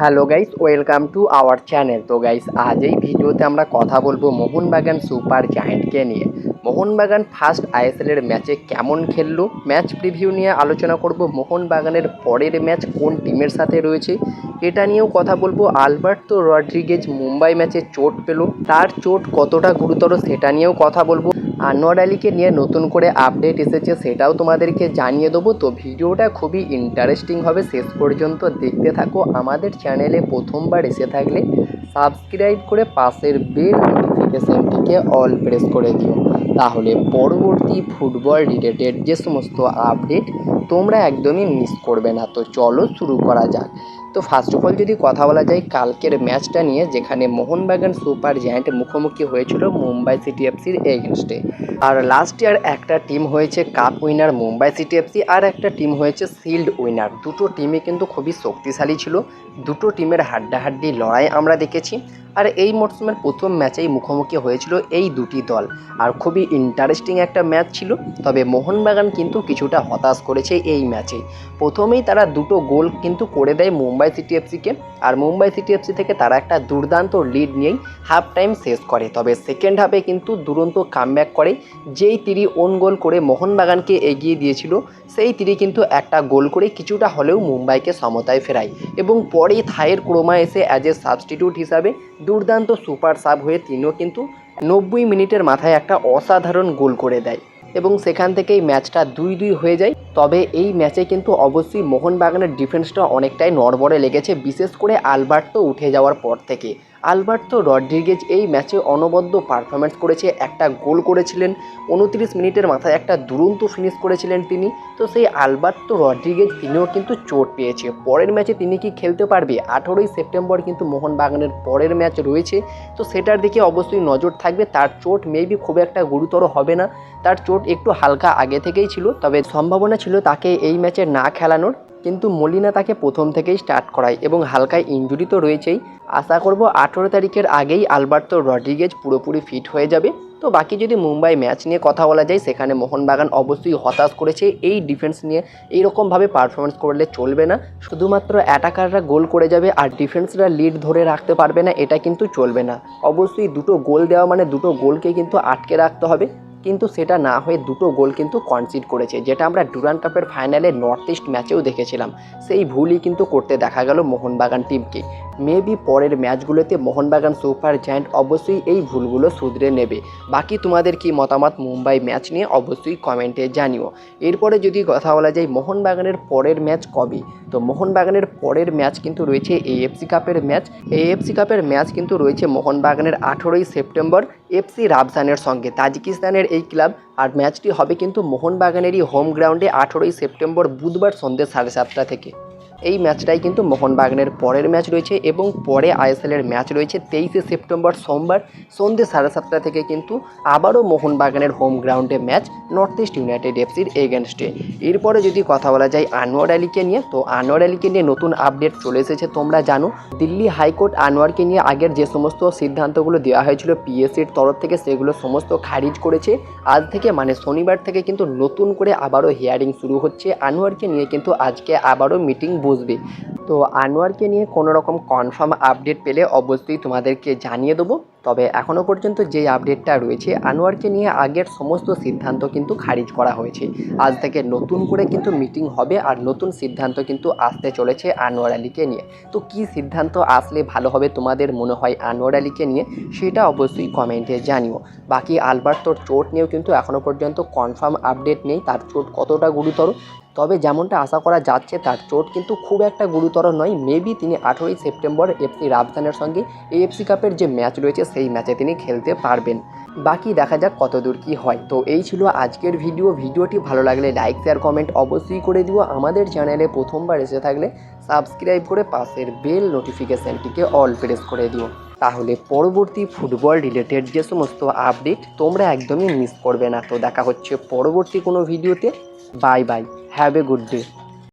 Hello guys, welcome to our channel. তো guys, আজ এই ভিডিওতে আমরা কথা বলব মোহনবাগান সুপার জায়েন্টকে নিয়ে। মোহনবাগান ফার্স্ট আইএসএলের ম্যাচে কেমন খেললো? ম্যাচ প্রিভিউ নিয়ে আলোচনা করব। মোহনবাগানের পরের ম্যাচ কোন টিমের সাথে রয়েছে? এটা নিয়েও কথা বলব। আলবার্তো রড্রিগেজ মুম্বাই ম্যাচে চোট পেল। তার চোট কতটা গুরুতর সেটা নিয়েও কথা বলব। আনোয়ার আলীকে নিয়ে নতুন করে আপডেট এসেছে সেটাও তোমাদেরকে জানিয়ে দেবো। তো ভিডিওটা খুবই ইন্টারেস্টিং হবে। শেষ পর্যন্ত দেখতে থাকো। আমাদের চ্যানেলে প্রথমবার এসে থাকলে সাবস্ক্রাইব করে পাশের বেল নোটিফিকেশানটিকে অল প্রেস করে দিও। তাহলে পরবর্তী ফুটবল রিলেটেড যে সমস্ত আপডেট তোমরা একদমই মিস করবে না। তো চলো শুরু করা যাক। তো ফার্স্ট অফ অল যদি কথা বলা যায়, কালকের ম্যাচটা নিয়ে যেখানে মোহনবাগান সুপার জায়ান্ট মুখোমুখি হয়েছিল মুম্বাই সিটি এফসির এগেনস্টে আর লাস্ট ইয়ার একটা টিম হয়েছে cup winner Mumbai city FC আর একটা টিম হয়েছে সিল্ড উইনার দুটো টিমে কিন্তু খুবই শক্তিশালী ছিল। দুটো টিমের হাড্ডাহাড্ডি লড়াই আমরা দেখেছি। আর এই মরশুমের প্রথম ম্যাচেই মুখোমুখি হয়েছিল এই দুটি দল। আর খুবই ইন্টারেস্টিং একটা ম্যাচ ছিল, তবে মোহনবাগান কিন্তু কিছুটা হতাশ করেছে এই ম্যাচে। প্রথমেই তারা দুটো গোল কিন্তু করে দেয় মুম্বাই সিটি এফসিকে, আর মুম্বাই সিটি এফসি থেকে তারা একটা দুর্দান্ত লিড নিয়েই হাফ টাইম শেষ করে। তবে সেকেন্ড হাফে কিন্তু দুরন্ত কামব্যাক করে, যেই তিরি ওন গোল করে মোহনবাগানকে এগিয়ে দিয়েছিল, সেই তিরি কিন্তু একটা গোল করে কিছুটা হলেও মুম্বাইকে সমতায় ফেরায়। এবং পরে থায়ের ক্রোমা এসে অ্যাজ এ সাবস্টিটিউট হিসাবে দুর্দান্ত সুপার সাব হয়ে তিনিও কিন্তু নব্বই মিনিটের মাথায় একটা অসাধারণ গোল করে দেয় এবং সেখান থেকেই ম্যাচটা দুই দুই হয়ে যায়। তবে এই ম্যাচে কিন্তু অবশ্যই মোহনবাগানের ডিফেন্সটা অনেকটাই নড়বড়ে লেগেছে, বিশেষ করে আলবার্টো উঠে যাওয়ার পর থেকে। আলবার্তো রড্রিগেজ এই ম্যাচে অনবদ্য পারফরমেন্স করেছে, একটা গোল করেছিলেন, উনত্রিশ মিনিটের মাথায় একটা দুরন্ত ফিনিশ করেছিলেন তিনি। তো সেই আলবার্তো রড্রিগেজ তিনিও কিন্তু চোট পেয়েছে। পরের ম্যাচে তিনি কি খেলতে পারবে? আঠেরোই সেপ্টেম্বর কিন্তু মোহনবাগানের পরের ম্যাচ রয়েছে। তো সেটার দিকে অবশ্যই নজর থাকবে। তার চোট মেবি খুব একটা গুরুতর হবে না। তার চোট একটু হালকা আগে থেকেই ছিল, তবে সম্ভাবনা ছিল তাকে এই ম্যাচে না খেলানোর। কিন্তু মলিনা তাকে প্রথম থেকেই স্টার্ট করায় এবং হালকায় ইঞ্জুরি তো রয়েছেই। আশা করব আঠেরো তারিখের আগেই আলবার্তো রড্রিগেজ পুরোপুরি ফিট হয়ে যাবে। তো বাকি যদি মুম্বাই ম্যাচ নিয়ে কথা বলা যায়, সেখানে মোহনবাগান অবশ্যই হতাশ করেছে। এই ডিফেন্স নিয়ে এইরকমভাবে পারফরমেন্স করলে চলবে না। শুধুমাত্র অ্যাটাকাররা গোল করে যাবে আর ডিফেন্সরা লিড ধরে রাখতে পারবে না, এটা কিন্তু চলবে না। অবশ্যই দুটো গোল দেওয়া মানে দুটো গোলকে কিন্তু আটকে রাখতে হবে। কিন্তু সেটা না হয়ে দুটো গোল কিন্তু কনসিড করেছে, যেটা আমরা ডুরান কাপের ফাইনালে নর্থ ইস্ট ম্যাচেও দেখেছিলাম। সেই ভুলই কিন্তু করতে দেখা গেল মোহনবাগান টিমকে মেবি পরের ম্যাচগুলোতে মোহনবাগান সুপার জায়ান্ট অবশ্যই এই ভুলগুলো শুধরে নেবে। বাকি তোমাদের কি মতামত মুম্বাই ম্যাচ নিয়ে অবশ্যই কমেন্টে জানিও। এরপরে যদি কথা বলা যায় মোহনবাগানের পরের ম্যাচ কবে? তো মোহনবাগানের পরের ম্যাচ কিন্তু রয়েছে এএফসি কাপের ম্যাচ এএফসি কাপের ম্যাচ কিন্তু রয়েছে মোহনবাগানের আঠেরোই সেপ্টেম্বর। এফসি রাবসানের সঙ্গে। তাজিকিস্তানের এই ক্লাব আর ম্যাচটি হবে কিন্তু মোহনবাগানেরই হোম গ্রাউন্ডে আঠেরোই সেপ্টেম্বর বুধবার সন্ধ্যে সাড়ে সাতটা থেকে। এই ম্যাচটাই কিন্তু মোহনবাগানের পরের ম্যাচ রয়েছে এবং পরে আইএসএলের ম্যাচ রয়েছে তেইশে সেপ্টেম্বর সোমবার সন্ধ্যে সাড়ে সাতটা থেকে কিন্তু আবারও মোহনবাগানের হোম গ্রাউন্ডে ম্যাচ নর্থ ইস্ট ইউনাইটেড এফসির এগেনস্টে। এরপরে যদি কথা বলা যায় আনোয়ার আলীকে নিয়ে, তো আনোয়ার আলীকে নিয়ে নতুন আপডেট চলে এসেছে, তোমরা জানো, দিল্লি হাইকোর্ট আনোয়ারকে নিয়ে আগের যে সমস্ত সিদ্ধান্তগুলো দেওয়া হয়েছিল পিএসসির তরফ থেকে, সেগুলো সমস্ত খারিজ করেছে। আজ থেকে মানে শনিবার থেকে কিন্তু নতুন করে আবারও হিয়ারিং শুরু হচ্ছে। আনোয়ারকে নিয়ে কিন্তু আজকে আবারও মিটিং বসবে তো আনোয়ারকে নিয়ে কোনো রকম কনফার্ম আপডেট পেলে অবশ্যই তোমাদেরকে জানিয়ে দেবো। তবে এখনও পর্যন্ত যে আপডেটটা রয়েছে, আনোয়ারকে নিয়ে আগের সমস্ত সিদ্ধান্ত কিন্তু খারিজ করা হয়েছে। আজ থেকে নতুন করে কিন্তু মিটিং হবে আর নতুন সিদ্ধান্ত কিন্তু আসতে চলেছে আনোয়ার আলীকে নিয়ে। তো কি সিদ্ধান্ত আসলে ভালো হবে তোমাদের মনে হয় আনোয়ার আলীকে নিয়ে? সেটা অবশ্যই কমেন্টে জানিও। বাকি আলবার্তোর চোট নিয়েও কিন্তু এখনও পর্যন্ত কনফার্ম আপডেট নেই। তার চোট কতটা গুরুতর? তবে যেমনটা আশা করা যাচ্ছে, তার চোট কিন্তু খুব একটা গুরুতর নয় মেবি তিনি আঠেরোই সেপ্টেম্বর এফসি রাজধানের সঙ্গে এএফসি কাপের যে ম্যাচ রয়েছে, সেই ম্যাচে তিনি খেলতে পারবেন। বাকি দেখা যাক কতদূর কি হয়। তো এই ছিল আজকের ভিডিও ভিডিওটি ভালো লাগলে লাইক শেয়ার কমেন্ট অবশ্যই করে দিও। আমাদের চ্যানেলে প্রথমবার এসে থাকলে সাবস্ক্রাইব করে পাশের বেল নোটিফিকেশানটিকে অল প্রেস করে দিও। তাহলে পরবর্তী ফুটবল রিলেটেড যে সমস্ত আপডেট তোমরা একদমই মিস করবে না। তো দেখা হচ্ছে পরবর্তী কোনো ভিডিওতে bye bye have a good day